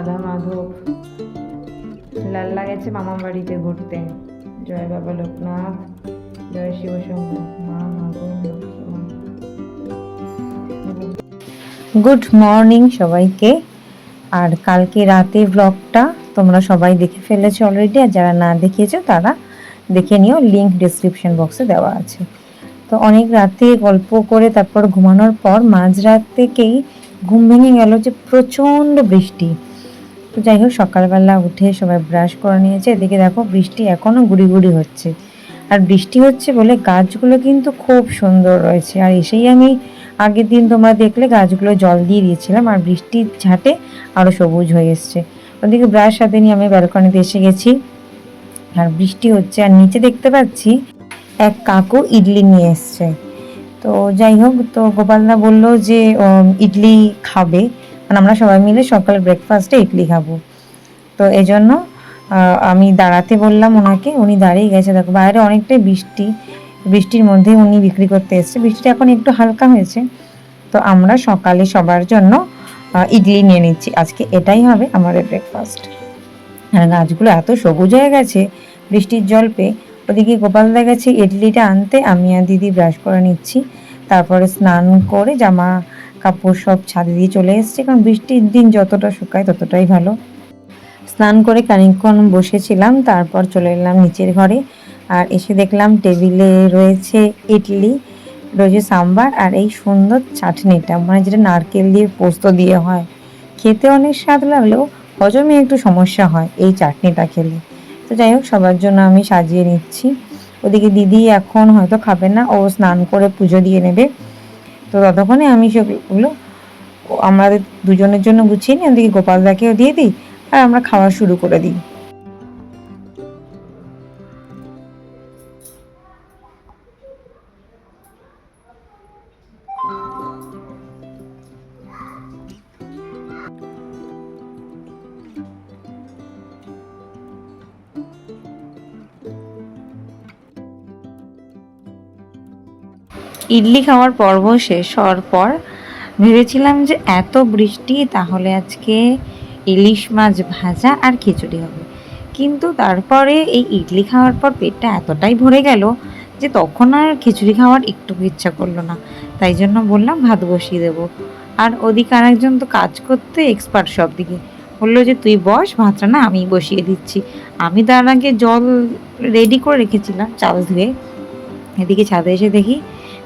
রাধা মাধব। লাল্লা গেছে মামা বাড়িতে ঘুরতে। জয় বাবা লোকনাথ, জয় শিবশম্ভ মা মাগো গুড মর্নিং সবাইকে। আর কালকে রাতে ব্লগটা তোমরা সবাই দেখে ফেলেছো অলরেডি আর যারা না দেখিয়েছো তারা দেখে নিও লিঙ্ক ডিসক্রিপশন বক্সে দেওয়া আছে। তো অনেক রাতে গল্প করে তারপর ঘুমানোর পর মাঝরাত থেকেই ঘুম ভেঙে গেল যে প্রচণ্ড বৃষ্টি। তো যাই হোক, সকালবেলা উঠে সবাই ব্রাশ করে নিয়েছে। এদিকে দেখো বৃষ্টি এখনও গুড়ি গুড়ি হচ্ছে। আর বৃষ্টি হচ্ছে বলে গাছগুলো কিন্তু খুব সুন্দর রয়েছে। আর এসেই আমি আগের দিন তোমরা দেখলে গাছগুলো জল দিয়ে দিয়েছিলাম আর বৃষ্টির ঝাঁটে আরও সবুজ হয়ে এসছে। ওদিকে ব্রাশ সাথে নিয়ে আমি ব্যালকনিতে এসে গেছি। আর বৃষ্টি হচ্ছে। আর নিচে দেখতে পাচ্ছি এক কাকু ইডলি নিয়ে এসছে। তো যাই হোক, তো গোপালদা বলল যে ইডলি খাবে। মানে আমরা সবাই মিলে সকাল ব্রেকফাস্টে ইডলি খাব। তো এই জন্য আমি দাঁড়াতে বললাম ওনাকে, উনি দাঁড়িয়ে গেছে। দেখো, বাইরে অনেকটাই বৃষ্টি। বৃষ্টির মধ্যে উনি বিক্রি করতে এসছে। বৃষ্টিটা এখন একটু হালকা হয়েছে। তো আমরা সকালে সবার জন্য ইডলি নিয়ে নিচ্ছি। আজকে এটাই হবে আমাদের ব্রেকফাস্ট আর গাছগুলো এত সবুজ হয়ে গেছে, বৃষ্টির জল পেয়ে। ওদিকে গোপালদা গেছে ইডলিটা আনতে, আমি আর দিদি ব্রাশ করে নিচ্ছি। তারপরে স্নান করে জামা কাপড় সব ছাদে দিয়ে চলে এসেছে, কারণ বৃষ্টির দিন যতটা শুকায় ততটাই ভালো। স্নান করে খানিকক্ষণ বসেছিলাম, তারপর চলে এলাম নিচের ঘরে, আর এসে দেখলাম টেবিলে রয়েছে ইডলি, রয়েছে সাম্বার, আর এই সুন্দর চাটনিটা মানে যেটা নারকেল দিয়ে পোস্ত দিয়ে হয়। খেতে অনেক স্বাদ লাগলেও হজমে একটু সমস্যা হয় এই চাটনিটা খেলে। তো যাই হোক, সবার জন্য আমি সাজিয়ে নিচ্ছি। ওদিকে দিদি এখন হয়তো খাবে না, ও স্নান করে পুজো দিয়ে নেবে। তো ততক্ষণে আমি সেগুলো আমাদের দুজনের জন্য গুছিয়ে নিই ওদিকে গোপালদাকেও দিয়ে দিই, আর আমরা খাওয়া শুরু করে দিই। ইডলি খাওয়ার পর্ব শেষ হওয়ার পর ভেবেছিলাম যে এত বৃষ্টি, তাহলে আজকে ইলিশ মাছ ভাজা আর খিচুড়ি হবে। কিন্তু তারপরে এই ইডলি খাওয়ার পর পেটটা এতটাই ভরে গেল যে তখন আর খিচুড়ি খাওয়ার একটু ইচ্ছা করল না। তাই জন্য বললাম, ভাত বসিয়ে দেবো। আর ওদিকে আরেকজন তো কাজ করতে এক্সপার্ট সব দিকে বলল যে, তুই বস, ভাতটা না আমি বসিয়ে দিচ্ছি। আমি তার আগে জল রেডি করে রেখেছিলাম, চাল ধুয়ে। এদিকে ছাদে এসে দেখি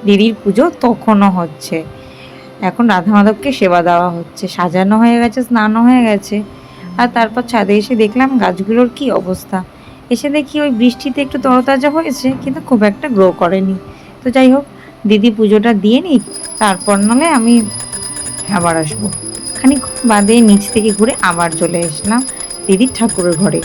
দিদির পুজো তখনও হচ্ছে। এখন রাধা মাধবকে সেবা দেওয়া হচ্ছে। সাজানো হয়ে গেছে, স্নানও হয়ে গেছে। আর তারপর ছাদে এসে দেখলাম গাছগুলোর কি অবস্থা। এসে দেখি ওই বৃষ্টিতে একটু তরতাজা হয়েছে, কিন্তু খুব একটা গ্রো করেনি। তো যাই হোক, দিদি পুজোটা দিয়ে নিই তারপর নালে আমি আবার আসব। খানিক বাদে নিচ থেকে ঘুরে আবার চলে আসলাম দিদির ঠাকুরের ঘরে।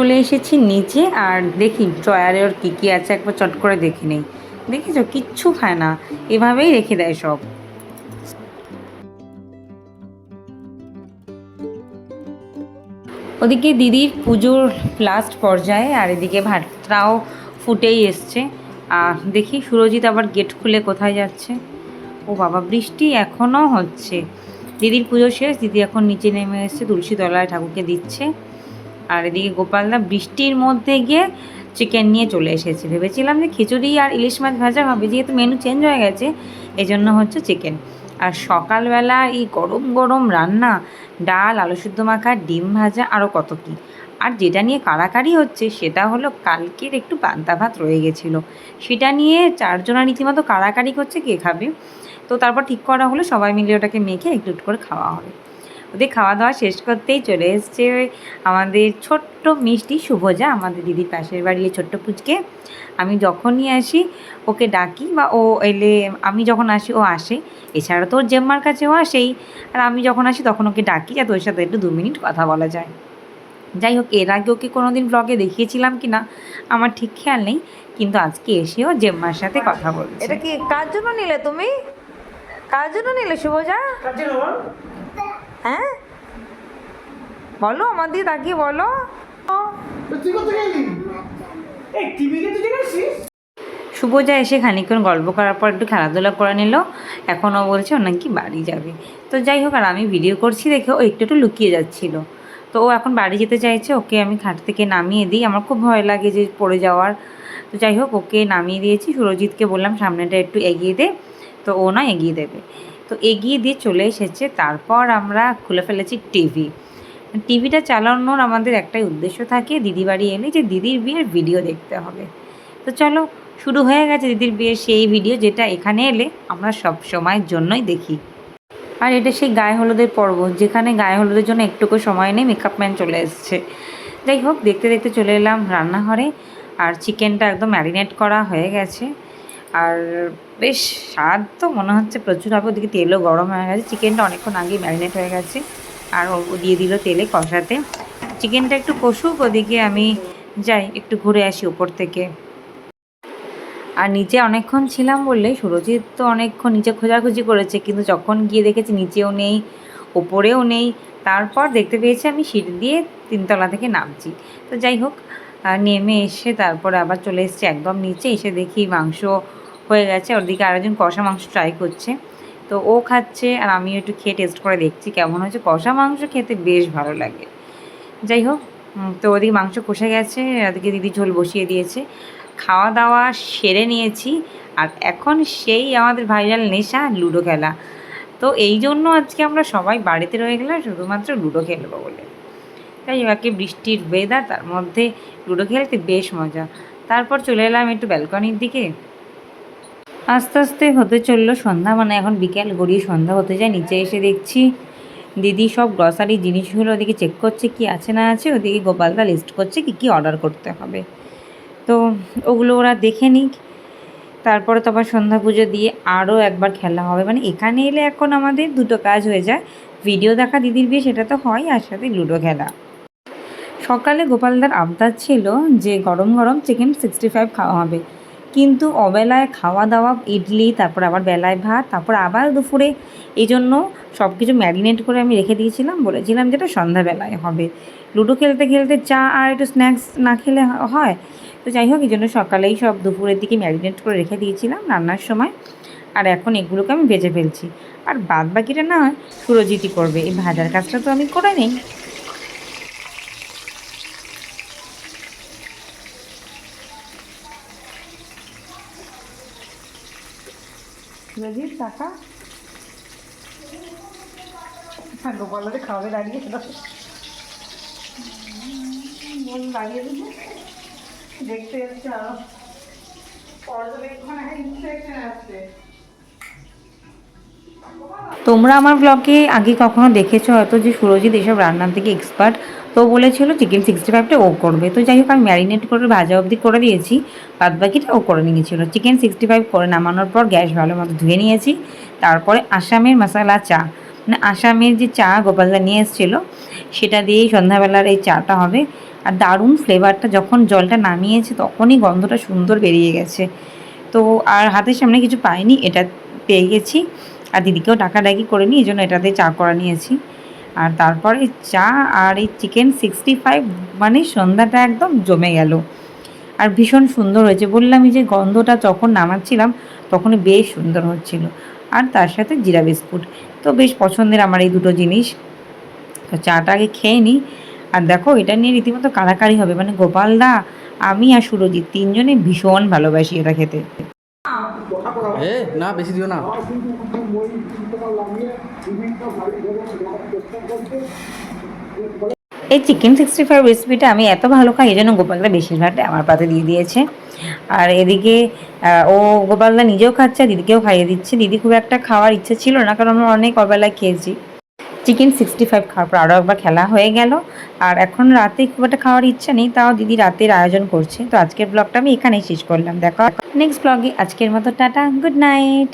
চলে এসেছি নিচে আর দেখি ড্রয়ারে ওর কী কী আছে, একবার চট করে দেখে নেই। দেখেছ? কিচ্ছু খায় না। এভাবেই রেখে দেয় সব। ওদিকে দিদির পুজোর লাস্ট পর্যায়ে আর এদিকে ভাতটাও ফুটেই এসছে। আর দেখি সুরজিৎ আবার গেট খুলে কোথায় যাচ্ছে? ও বাবা, বৃষ্টি এখনও হচ্ছে। দিদির পুজো শেষ, দিদি এখন নিচে নেমে এসছে তুলসী তলায় ঠাকুরকে দিচ্ছে। আর এদিকে গোপালদা বৃষ্টির মধ্যে গিয়ে চিকেন নিয়ে চলে এসেছে। ভেবেছিলাম যে খিচুড়ি আর ইলিশ মাছ ভাজা হবে, যেহেতু মেনু চেঞ্জ হয়ে গেছে এই জন্য হচ্ছে চিকেন আর সকালবেলা এই গরম গরম রান্না, ডাল, আলু সিদ্ধ মাখা, ডিম ভাজা আরও কত কী। আর যেটা নিয়ে কাড়াকাড়ি হচ্ছে, সেটা হলো কালকের একটু পান্তা ভাত রয়ে গেছিল। সেটা নিয়ে চারজনা রীতিমতো কাড়াকাড়ি করছে, কে খাবে? তো তারপর ঠিক করা হলো, সবাই মিলে ওটাকে মেখে একটু একটু করে খাওয়া হবে। ওদের খাওয়া দাওয়া শেষ করতেই চলে এসছে আমাদের ছোট্ট মিষ্টি শুভজা আমাদের দিদির পাশের বাড়ি ছোট্ট পুচকে। আমি যখনই আসি ওকে ডাকি বা ও এলে আমি যখন আসি ও আসে। এছাড়া তো ওর জেম্মার কাছেও আসেই। আর আমি যখন আসি তখন ওকে ডাকি যাতে ওর সাথে একটু দু মিনিট কথা বলা যায়। যাই হোক এর আগে ওকে কোনো দিন ব্লগে দেখিয়েছিলাম কি না আমার ঠিক খেয়াল নেই। কিন্তু আজকে এসেও জেম্মার সাথে কথা বলছে। এটা কি কার জন্য নিলে তুমি? কার জন্য নিলে শুভজা? হ্যাঁ? বলো আমার দিয়ে তাকিয়ে বলো। শুভজা এসে খানিকক্ষণ গল্প করার পর একটু খেলাধুলা করে নিল। এখন ও বলছে ও নাকি বাড়ি যাবে। তো যাই হোক আর আমি ভিডিও করছি দেখে ও একটু একটু লুকিয়ে যাচ্ছিল। তো ও এখন বাড়ি যেতে চাইছে ওকে আমি খাট থেকে নামিয়ে দিই। আমার খুব ভয় লাগে যে পড়ে যাওয়ার। তো যাই হোক ওকে নামিয়ে দিয়েছি। সুরজিৎকে বললাম সামনেটা একটু এগিয়ে দে। তো ও না এগিয়ে দেবে। তো এগিয়ে দিয়ে চলে এসেছে। তারপর আমরা খুলে ফেলেছি টিভি। টিভিটা চালানোর আমাদের একটাই উদ্দেশ্য থাকে দিদি বাড়ি এলে যে দিদির বিয়ের ভিডিও দেখতে হবে। তো চলো, শুরু হয়ে গেছে দিদির বিয়ের সেই ভিডিও যেটা এখানে এলে আমরা সব সময়ের জন্যই দেখি। আর এটা সেই গায়ে হলুদের পর্ব, যেখানে গায়ে হলুদের জন্য একটুকু সময় নেই মেকআপ ম্যান চলে এসছে। যাই হোক, দেখতে দেখতে চলে এলাম রান্নাঘরে। আর চিকেনটা একদম ম্যারিনেট করা হয়ে গেছে। আর বেশ স্বাদ তো মনে হচ্ছে প্রচুর। হবে ওদিকে তেলও গরম হয়ে গেছে। চিকেনটা অনেকক্ষণ আগেই ম্যারিনেট হয়ে গেছে। আর ও দিয়ে দিল তেলে কষাতে। চিকেনটা একটু কষুক, ওদিকে আমি যাই, একটু ঘুরে আসি উপর থেকে। আর নিচে অনেকক্ষণ ছিলাম বললে, সুরজিৎ তো অনেকক্ষণ নিচে খোঁজাখুঁজি করেছে, কিন্তু যখন গিয়ে দেখেছি নিচেও নেই, ওপরেও নেই, তারপর দেখতে পেয়েছি আমি সিঁড়ি দিয়ে তিনতলা থেকে নামছি। তো যাই হোক নেমে এসে তারপরে আবার চলে এসেছি একদম নিচে, এসে দেখি মাংস হয়ে গেছে। ওদিকে আরেকজন কষা মাংস ট্রাই করছে। তো ও খাচ্ছে আর আমি একটু খেয়ে টেস্ট করে দেখছি কেমন হয়েছে। কষা মাংস খেতে বেশ ভালো লাগে। যাই হোক তো ওদিকে মাংস কষে গেছে, ওদিকে দিদি ঝোল বসিয়ে দিয়েছে। খাওয়া দাওয়া সেরে নিয়েছি আর এখন সেই আমাদের ভাইরাল নেশা লুডো খেলা। তো এই জন্য আজকে আমরা সবাই বাড়িতে রয়ে গেলাম, শুধুমাত্র লুডো খেলব বলে। তাই একে বৃষ্টির ওয়েদার তার মধ্যে লুডো খেলতে বেশ মজা। তারপর চলে এলাম একটু ব্যালকনির দিকে। আস্তে আস্তে হতে চলল সন্ধ্যা মানে এখন বিকেল, গড়িয়ে সন্ধ্যা হতে যায়, নিচে এসে দেখছি দিদি সব গ্রসারি জিনিসগুলো ওদিকে চেক করছে, কি আছে না আছে, ওদিকে গোপালদা লিস্ট করছে কি কি অর্ডার করতে হবে। তো ওগুলো ওরা দেখে নিক, তারপরে তো আবার সন্ধ্যা পুজো দিয়ে আরও একবার খেলা হবে। মানে এখানে এলে এখন আমাদের দুটো কাজ হয়ে যায় ভিডিও দেখা দিদির বিয়ে, সেটা তো হয়, আর সাথে লুডো খেলা। সকালে গোপালদার আবদার ছিল যে গরম গরম চিকেন সিক্সটি ফাইভ খাওয়া হবে। কিন্তু অবেলায় খাওয়া দাওয়া ইডলি, তারপর আবার বেলায় ভাত, তারপর আবার দুপুরে এই জন্য সব কিছু ম্যারিনেট করে আমি রেখে দিয়েছিলাম। বলেছিলাম যেটা সন্ধ্যাবেলায় হবে। লুডো খেলতে খেলতে চা আর একটু স্ন্যাক্স না খেলে হয়। তো যাই হোক এই জন্য সকালেই সব দুপুরের দিকে ম্যারিনেট করে রেখে দিয়েছিলাম রান্নার সময়। আর এখন এগুলোকে আমি ভেজে ফেলছি। আর বাদ বাকিটা না সুরজিতই করবে। এই ভাজার কাজটা তো আমি করে নিই। সুরজিৎ টাকা? হ্যাঁ গোপালকে খাওয়াবে দাঁড়িয়ে দিলে দেখতে যাচ্ছে আরও। পর্যবেক্ষণ ইনস্ট্রাকশন আসছে তোমরা আমার ব্লগে আগে কখনো দেখেছ হয়তো যে সুরজিৎ এসব রান্নার থেকে এক্সপার্ট তো বলেছিল চিকেন সিক্সটি ফাইভটা ও করবে। তো যাই হোক, আমি ম্যারিনেট করে ভাজা অবধি করে দিয়েছি। বাদ বাকিটা ও করে নিয়েছিল। চিকেন সিক্সটি ফাইভ করে নামানোর পর গ্যাস ভালো মতো ধুয়ে নিয়েছি। তারপরে আসামের মশালা চা। মানে আসামের যে চা গোপালদা নিয়ে এসেছিল, সেটা দিয়েই সন্ধ্যাবেলার এই চাটা হবে। আর দারুণ ফ্লেভারটা যখন জলটা নামিয়েছে তখনই গন্ধটা সুন্দর বেরিয়ে গেছে। তো আর হাতের সামনে কিছু পাইনি, এটা পেয়ে গেছি। আর দিদিকেও ডাকাডাকি করে নিই, এই জন্য এটাতে চা করা নিয়েছি। আর তারপরে চা আর এই চিকেন সিক্সটি ফাইভ মানে সন্ধ্যাটা একদম জমে গেল। আর ভীষণ সুন্দর হয়েছে। বললামই যে গন্ধটা যখন নামাচ্ছিলাম, তখনই বেশ সুন্দর হচ্ছিল। আর তার সাথে জিরা বিস্কুট। তো বেশ পছন্দের আমার এই দুটো জিনিস। তো চাটা আগে খেয়ে নিই। আর দেখো, এটা নিয়ে রীতিমতো কাড়াকাড়ি হবে। মানে গোপালদা আমি আর সুরজিৎ তিনজনে ভীষণ ভালোবাসি এটা খেতে। না, বেশি দিও না। এই চিকেন সিক্সটি ফাইভ রেসিপিটা আমি এত ভালো খাই, এই জন্য গোপালদা বেশিরভাগটা আমার পাতে দিয়ে দিয়েছে। আর এদিকে ও গোপালদা নিজেও খাচ্ছে, দিদিকেও খাইয়ে দিচ্ছে। দিদি খুব একটা খাওয়ার ইচ্ছে ছিল না, কারণ আমরা অনেক অবেলায় খেয়েছি। চিকেন সিক্সটি ফাইভ খাওয়ার পর আরও একবার খেলা হয়ে গেল। আর এখন রাতে খুব একটা খাওয়ার ইচ্ছা নেই, তাও দিদি রাতের আয়োজন করছে। তো আজকের ব্লগটা আমি এখানেই শেষ করলাম। দেখো নেক্সট ব্লগে আজকের মতো টাটা গুড নাইট